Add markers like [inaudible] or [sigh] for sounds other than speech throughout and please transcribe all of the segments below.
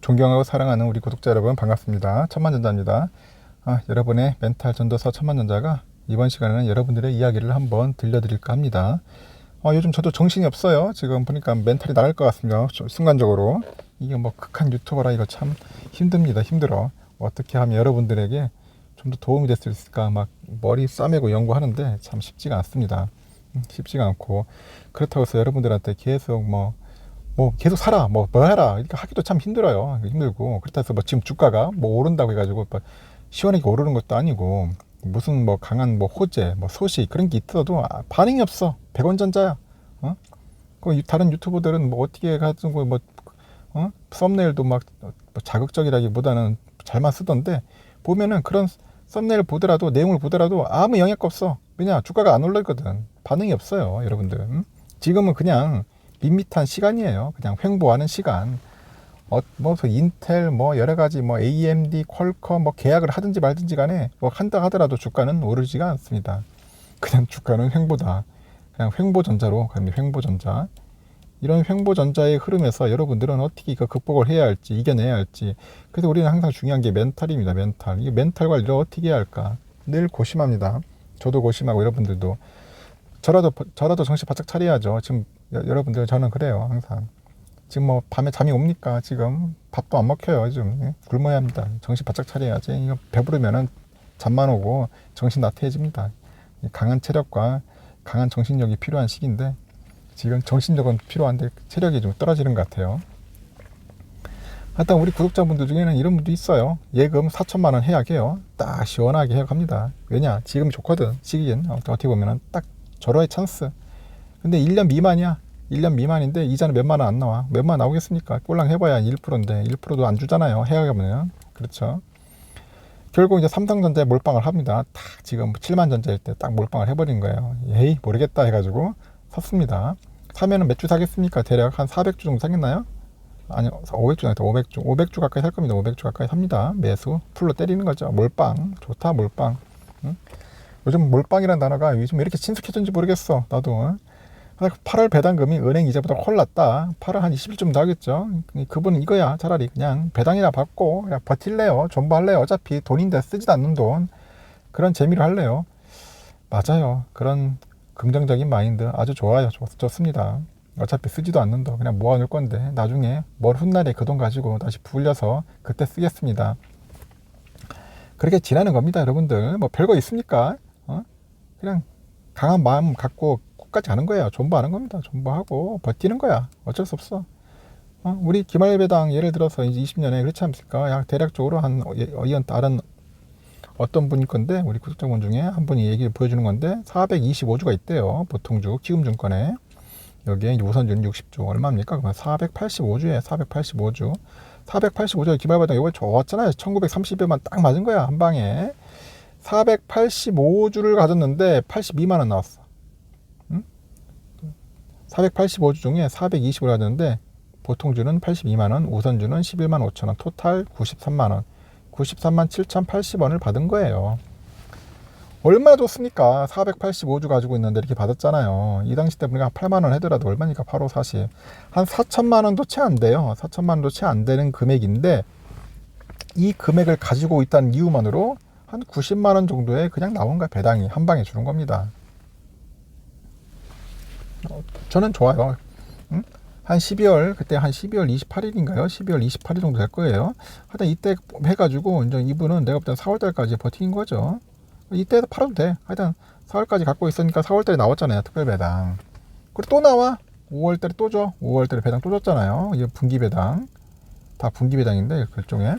존경하고 사랑하는 우리 구독자 여러분 반갑습니다. 천만전자입니다. 아, 여러분의 멘탈 전도서 천만전자가 이번 시간에는 여러분들의 이야기를 한번 들려드릴까 합니다. 아, 요즘 저도 정신이 없어요. 지금 보니까 멘탈이 나갈 것 같습니다. 좀 순간적으로. 이게 뭐 극한 유튜버라 이거 참 힘듭니다. 힘들어. 어떻게 하면 여러분들에게 좀 더 도움이 될 수 있을까 막 머리 싸매고 연구하는데 참 쉽지가 않습니다. 음, 쉽지가 않고 그렇다고 해서 여러분들한테 계속 뭐 뭐 계속 살아 뭐뭐 해라. 이렇게 하기도 참 힘들어요. 힘들고. 그렇다 해서 뭐 지금 주가가 뭐 오른다고 해가지고 뭐 시원하게 오르는 것도 아니고 무슨 뭐 강한 뭐 호재 뭐 소식 그런 게 있어도 아, 반응이 없어. 100원 전자야. 어? 그 유- 다른 유튜버들은 뭐 어떻게 가지고 뭐 어? 썸네일도 막뭐 자극적이라기보다는 잘만 쓰던데 보면은 그런 썸네일 보더라도 내용을 보더라도 아무 영향가 없어. 왜냐 주가가 안 올라있거든. 반응이 없어요 여러분들. 음? 지금은 그냥 밋밋한 시간이에요. 그냥 횡보하는 시간. 어, 뭐그 인텔 뭐 여러 가지 뭐 AMD 퀄컴 뭐 계약을 하든지 말든지 간에 뭐 한다 하더라도 주가는 오르지가 않습니다. 그냥 주가는 횡보다. 그냥 횡보전자로 갑니다. 횡보전자. 이런 횡보전자의 흐름에서 여러분들은 어떻게 이거 극복을 해야 할지 이겨내야 할지. 그래서 우리는 항상 중요한 게 멘탈입니다. 멘탈. 이 멘탈 관리를 어떻게 해야 할까? 늘 고심합니다. 저도 고심하고 여러분들도 저라도 저라도 정신 바짝 차려야죠 지금 여, 여러분들 저는 그래요 항상 지금 뭐 밤에 잠이 옵니까 지금 밥도 안 먹혀요 요즘 예? 굶어야 합니다 정신 바짝 차려야지 이거 배부르면은 잠만 오고 정신 나태해집니다 이 강한 체력과 강한 정신력이 필요한 시기인데 지금 정신력은 필요한데 체력이 좀 떨어지는 것 같아요. 하여튼 우리 구독자분들 중에는 이런 분도 있어요. 예금 4천만 원 해약해요. 딱 시원하게 해약합니다. 왜냐? 지금 좋거든. 시기엔 어떻게 보면은 딱 절호의 찬스. 근데 1년 미만이야. 1년 미만인데 이자는 몇만 원 안 나와. 몇만 원 나오겠습니까? 꼴랑 해봐야 1%인데 1%도 안 주잖아요. 해약하면 그렇죠. 결국 이제 삼성전자에 몰빵을 합니다. 딱 지금 7만 전자일 때 딱 몰빵을 해버린 거예요. 에이 모르겠다 해가지고 샀습니다. 사면은 몇 주 사겠습니까? 대략 한 400주 정도 사겠나요? 아니요, 500주 아니다. 500주. 500주 가까이 살 겁니다. 500주 가까이 삽니다. 매수. 풀로 때리는 거죠. 몰빵. 좋다, 몰빵. 응? 요즘 몰빵이라는 단어가 요즘 왜 이렇게 친숙해졌는지 모르겠어. 나도. 응? 8월 배당금이 은행 이자보다 훨 낫다. 8월 한 20일 더 하겠죠. 그분은 이거야. 차라리 그냥 배당이나 받고 그냥 버틸래요. 존버할래요. 어차피 돈인데 쓰지도 않는 돈. 그런 재미로 할래요. 맞아요. 그런 긍정적인 마인드 아주 좋아요. 좋, 좋습니다. 어차피 쓰지도 않는 돈 그냥 모아놓을 건데 나중에 멀 훗날에 그 돈 가지고 다시 불려서 그때 쓰겠습니다. 그렇게 지나는 겁니다, 여러분들. 뭐 별거 있습니까? 어? 그냥 강한 마음 갖고 끝까지 가는 거예요. 존버하는 겁니다. 존버하고 버티는 거야. 어쩔 수 없어. 어? 우리 기말배당 예를 들어서 이제 20년에 그렇지 않습니까? 약 대략적으로 한 어, 이건 다른 어떤 분일 건데 우리 구독자분 중에 한 분이 얘기를 보여주는 건데 425주가 있대요. 보통주 기금증권에 여기에 이제 우선주는 60주 얼마입니까? 그러면 485주에 485주 485주 기말배당 이거 좋았잖아요. 1930에만 딱 맞은 거야 한 방에 485주를 가졌는데 82만 원 나왔어. 응? 485주 중에 420을 가졌는데 보통주는 82만 원, 우선주는 11만 5천 원, 토탈 93만 원. 93만 7,080원을 받은 거예요. 얼마나 좋습니까? 485주 가지고 있는데 이렇게 받았잖아요. 이 당시 때 우리가 8만 원 하더라도 얼마니까 8, 5, 40. 한 4천만 원도 채 안 돼요. 4천만 원도 채 안 되는 금액인데 이 금액을 가지고 있다는 이유만으로 한 90만 원 정도에 그냥 나온 거야. 배당이 한 방에 주는 겁니다. 어, 저는 좋아요. 응? 한 12월 그때 한 12월 28일인가요? 12월 28일 정도 될 거예요. 하여튼 이때 해가지고 이제 이분은 내가 볼때 4월달까지 버틴 거죠. 이때도 팔아도 돼. 하여튼 4월까지 갖고 있으니까 4월달에 나왔잖아요. 특별 배당. 그리고 또 나와. 5월달에 또 줘. 5월달에 배당 또 줬잖아요. 이게 분기 배당. 다 분기 배당인데 결종에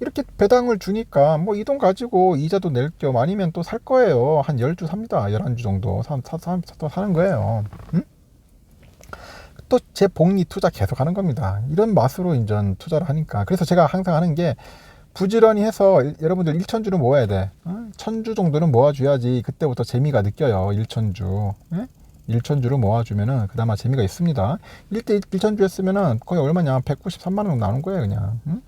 이렇게 배당을 주니까 뭐 이 돈 가지고 이자도 낼 겸 아니면 또 살 거예요. 한 10주 삽니다. 11주 정도 사, 사, 사, 사, 사는 거예요. 응? 또 제 복리 투자 계속 하는 겁니다. 이런 맛으로 인전 투자를 하니까. 그래서 제가 항상 하는 게 부지런히 해서 여러분들 1천주를 모아야 돼. 어? 천주 정도는 모아줘야지 그때부터 재미가 느껴요. 1천주. 예? 1천주를 모아주면은 그나마 재미가 있습니다. 1대 1천주 했으면은 거의 얼마냐? 193만 원 나오는 거예요, 그냥. 응?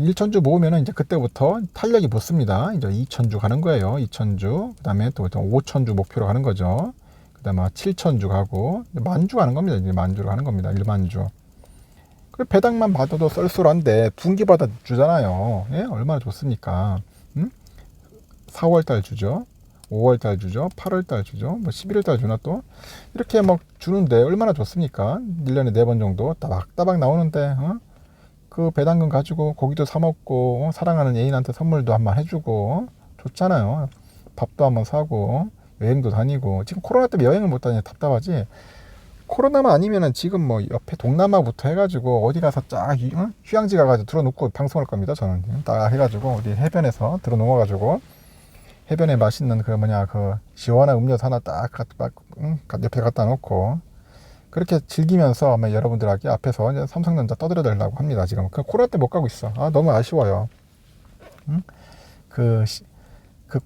1천주 모으면은 이제 그때부터 탄력이 붙습니다. 이제 2천주 가는 거예요. 2천주. 그 다음에 또 5천주 목표로 가는 거죠. 그 다음에 7천주 가고, 만주 가는 겁니다. 이제 만주로 가는 겁니다. 1만주. 그 배당만 받아도 쏠쏠한데 분기 받아 주잖아요. 예? 얼마나 좋습니까? 음? 4월 달 주죠. 5월 달 주죠. 8월 달 주죠. 뭐 11월 달 주나 또 이렇게 막 주는데 얼마나 좋습니까? 1년에 4번 정도 따박따박 나오는데 어? 그 배당금 가지고 고기도 사 먹고 어? 사랑하는 애인한테 선물도 한번 해주고 어? 좋잖아요. 밥도 한번 사고 여행도 다니고 지금 코로나 때문에 여행을 못 다니 답답하지. 코로나만 아니면은 지금 뭐 옆에 동남아부터 해가지고 어디 가서 쫙 휴- 어? 휴양지 가가지고 들어놓고 방송할 겁니다. 저는 딱 해가지고 어디 해변에서 들어놓아가지고 해변에 맛있는 그 뭐냐 그 시원한 음료수 하나 딱? 가- 옆에 갖다 놓고 그렇게 즐기면서 아마 여러분들에게 앞에서 이제 삼성전자 떠들어 달라고 합니다. 지금 그 코로나 때 못 가고 있어. 아 너무 아쉬워요. 응? 그, 시- 그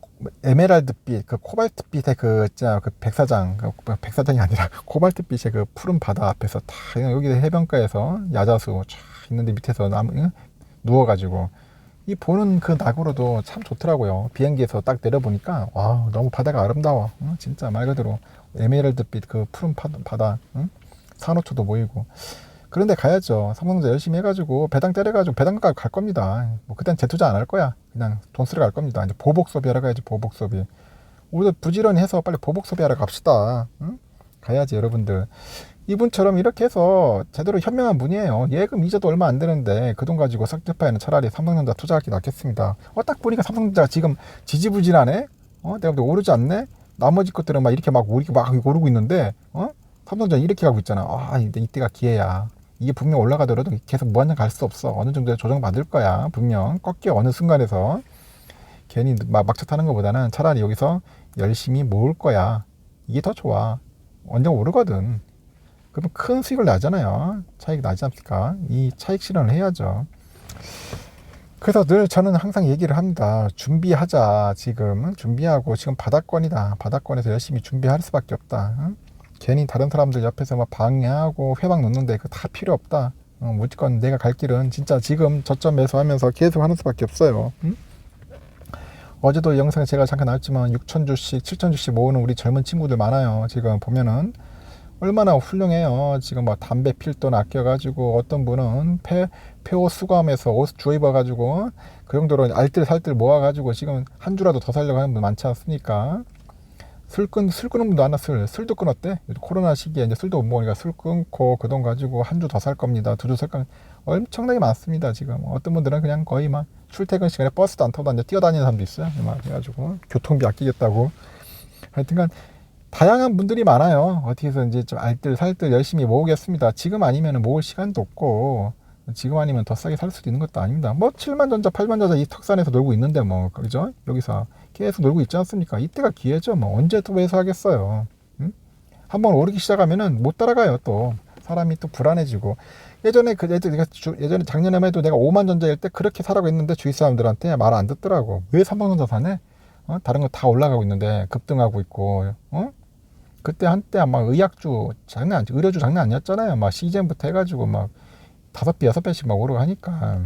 에메랄드빛, 그 코발트빛의 그, 진짜 그 백사장, 그 백사장이 아니라 [laughs] 코발트빛의 그 푸른 바다 앞에서 다 여기 해변가에서 야자수 쫙 있는데 밑에서 나무 응? 누워가지고 이 보는 그 낙으로도 참 좋더라고요. 비행기에서 딱 내려보니까 와 너무 바다가 아름다워. 응? 진짜 말 그대로 에메랄드빛 그 푸른 파- 바다, 응? 산호초도 보이고. 그런데 가야죠. 삼성전자 열심히 해가지고 배당 때려가지고 배당가 갈 겁니다. 뭐 그땐 재투자 안 할 거야. 그냥 돈 쓰러 갈 겁니다. 이제 보복 소비하러 가야지 보복 소비. 우리도 부지런히 해서 빨리 보복 소비하러 갑시다. 응? 가야지 여러분들. 이분처럼 이렇게 해서 제대로 현명한 분이에요. 예금 이자도 얼마 안 되는데 그 돈 가지고 바에는 차라리 삼성전자 투자하기 낫겠습니다. 어, 딱 보니까 삼성전자가 지금 지지부진하네? 어, 내가 볼때 오르지 않네? 나머지 것들은 막 이렇게 막 오르고 막 오르고 있는데, 어? 삼성전자 이렇게 가고 있잖아. 아, 이때, 이때가 기회야. 이게 분명 올라가더라도 계속 무한정 갈 수 없어. 어느 정도의 조정 받을 거야. 분명 꺾여 어느 순간에서 괜히 막 막차 타는 것보다는 차라리 여기서 열심히 모을 거야. 이게 더 좋아. 언젠가 오르거든. 그러면 큰 수익을 나잖아요. 차익 나지 않습니까? 이 차익 실현을 해야죠. 그래서 늘 저는 항상 얘기를 합니다. 준비하자. 지금 준비하고 지금 바닥권이다. 바닥권에서 열심히 준비할 수밖에 없다. 응? 괜히 다른 사람들 옆에서 막 방해하고 회방 놓는데 그거 다 필요 없다. 어, 무조건 내가 갈 길은 진짜 지금 저점 매수하면서 계속 하는 수밖에 없어요. 응? 어제도 영상에 제가 잠깐 나왔지만 6천 주씩, 7천 주씩 모으는 우리 젊은 친구들 많아요. 지금 보면은 얼마나 훌륭해요. 지금 막 담배 필 돈 아껴가지고 어떤 분은 폐, 폐호 수거하면서 옷 주워 입어가지고 그 정도로 알뜰살뜰 모아가지고 지금 한 주라도 더 살려고 하는 분 많지 않습니까? 술 끊, 술 끊은 분도 하나 술, 술도 끊었대. 코로나 시기에 이제 술도 못 먹으니까 술 끊고 그 돈 가지고 한 주 더 살 겁니다. 두 주 살 겁니다. 엄청나게 많습니다, 지금. 어떤 분들은 그냥 거의 막 출퇴근 시간에 버스도 안 타고 다녀 뛰어다니는 사람도 있어요. 막 해가지고 교통비 아끼겠다고. 하여튼간 다양한 분들이 많아요. 어떻게서 이제 좀 알뜰살뜰 열심히 모으겠습니다. 지금 아니면 모을 시간도 없고, 지금 아니면 더 싸게 살 수도 있는 것도 아닙니다. 뭐 7만 전자, 8만 전자 이 턱산에서 놀고 있는데 뭐, 그죠? 여기서 계속 놀고 있지 않습니까? 이때가 기회죠. 뭐 언제 또 매수하겠어요. 응? 한번 오르기 시작하면은 못 따라가요. 또 사람이 또 불안해지고 예전에 그 예전에 예전에 작년에만 해도 내가 5만 전자일 때 그렇게 사라고 했는데 주위 사람들한테 말 안 듣더라고. 왜 삼성전자 사네? 어? 다른 거 다 올라가고 있는데 급등하고 있고, 어? 그때 한때 아마 의약주 장난 아니, 의료주 장난 아니었잖아요. 막 시젠부터 해가지고 막 다섯 배 여섯 배씩 막 오르고 하니까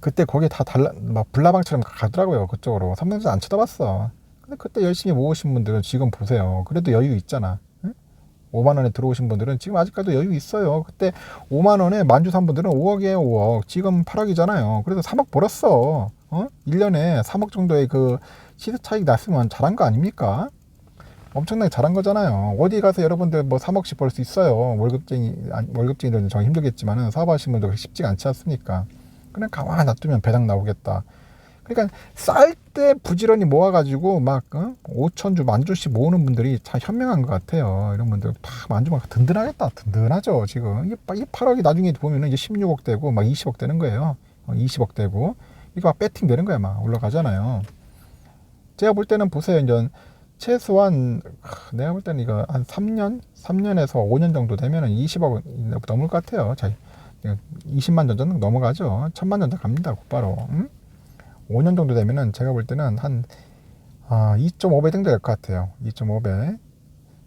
그때 거기에 다 달라 막 불나방처럼 가더라고요 그쪽으로 삼성전자 안 쳐다봤어. 근데 그때 열심히 모으신 분들은 지금 보세요. 그래도 여유 있잖아. 응? 5만 원에 들어오신 분들은 지금 아직까지도 여유 있어요. 그때 5만 원에 만주 산 분들은 5억이에요, 5억. 지금 8억이잖아요. 그래서 3억 벌었어. 어? 1년에 3억 정도의 그 시세 차익 났으면 잘한 거 아닙니까? 엄청나게 잘한 거잖아요. 어디 가서 여러분들 뭐 3억씩 벌 수 있어요. 월급쟁이, 월급쟁이들은 정 힘들겠지만은 사업하시는 분들 쉽지가 않지 않습니까? 그냥 가만히 놔두면 배당 나오겠다. 그러니까 쌀 때 부지런히 모아가지고 막 어? 5천 주, 만 주씩 모으는 분들이 참 현명한 것 같아요. 이런 분들 다 만주면 든든하겠다. 든든하죠. 지금 이게 8억이 나중에 보면은 이제 16억 되고 막 20억 되는 거예요. 어, 20억 되고 이거 막 배팅 되는 거야. 막 올라가잖아요. 제가 볼 때는 보세요. 이제 최소한 하, 내가 볼 때는 이거 한 3년, 3년에서 5년 정도 되면은 20억 넘을 것 같아요. 자, 20만 전 정도 넘어가죠. 1000만 전자 갑니다. 곧바로. 응? 5년 정도 되면은 제가 볼 때는 한 아, 2.5배 정도 될 것 같아요. 2.5배.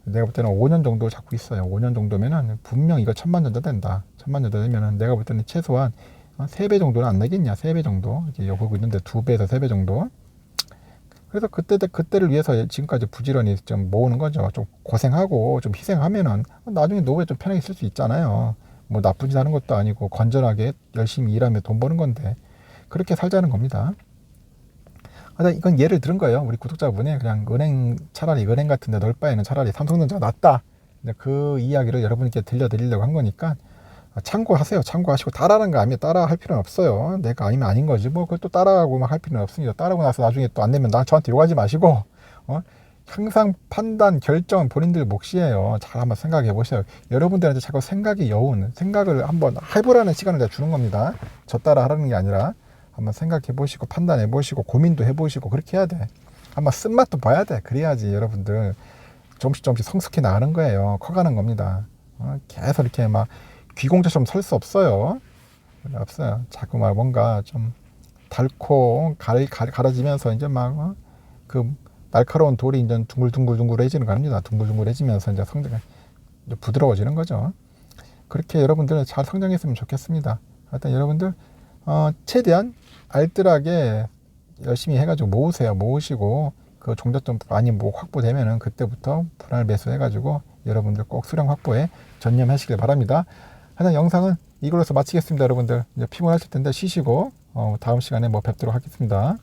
내가 볼 때는 5년 정도 잡고 있어요. 5년 정도면은 분명 이거 천만 전자 된다. 천만 전자 되면은 내가 볼 때는 최소한 3배 정도는 안 나겠냐. 3배 정도. 이렇게 보고 있는데 2배에서 3배 정도. 그래서 그때 그때를 위해서 지금까지 부지런히 좀 모으는 거죠. 좀 고생하고 좀 희생하면은 나중에 노후에 좀 편하게 쓸 수 있잖아요. 뭐 나쁘지 않은 것도 아니고 건전하게 열심히 일하며 돈 버는 건데 그렇게 살자는 겁니다. 하여튼 이건 예를 들은 거예요. 우리 구독자분이 그냥 은행 차라리 은행 같은데 넣을 바에는 차라리 삼성전자가 낫다. 그 이야기를 여러분께 들려드리려고 한 거니까 참고하세요. 참고하시고 따라하는 거 아니면 따라 할 필요는 없어요. 내가 아니면 아닌 거지. 뭐 그걸 또 따라하고 막 할 필요는 없습니다. 따라하고 나서 나중에 또 안 되면 나 저한테 욕하지 마시고 어? 항상 판단 결정 본인들 몫이에요. 잘 한번 생각해 보세요. 여러분들한테 자꾸 생각이 여운 생각을 한번 해보라는 시간을 내가 주는 겁니다. 저 따라 하라는 게 아니라 한번 생각해 보시고 판단해 보시고 고민도 해 보시고 그렇게 해야 돼. 한번 쓴맛도 봐야 돼. 그래야지 여러분들 조금씩 조금씩 성숙해 나가는 거예요. 커가는 겁니다. 어, 계속 이렇게 막 귀공자처럼 설 수 없어요. 없어요. 자꾸 막 뭔가 좀 닳고 갈, 갈, 갈아지면서 이제 막 그 날카로운 돌이 이제 둥글둥글둥글해지는 거 아닙니다. 둥글둥글해지면서 이제 성장이 이제 부드러워지는 거죠. 그렇게 여러분들 잘 성장했으면 좋겠습니다. 하여튼 여러분들 어, 최대한 알뜰하게 열심히 해가지고 모으세요. 모으시고 그 종잣돈 많이 뭐 확보되면은 그때부터 분할 매수해가지고 여러분들 꼭 수량 확보에 전념하시길 바랍니다. 하여튼 영상은 이걸로서 마치겠습니다. 여러분들 이제 피곤하실 텐데 쉬시고 어, 다음 시간에 뭐 뵙도록 하겠습니다.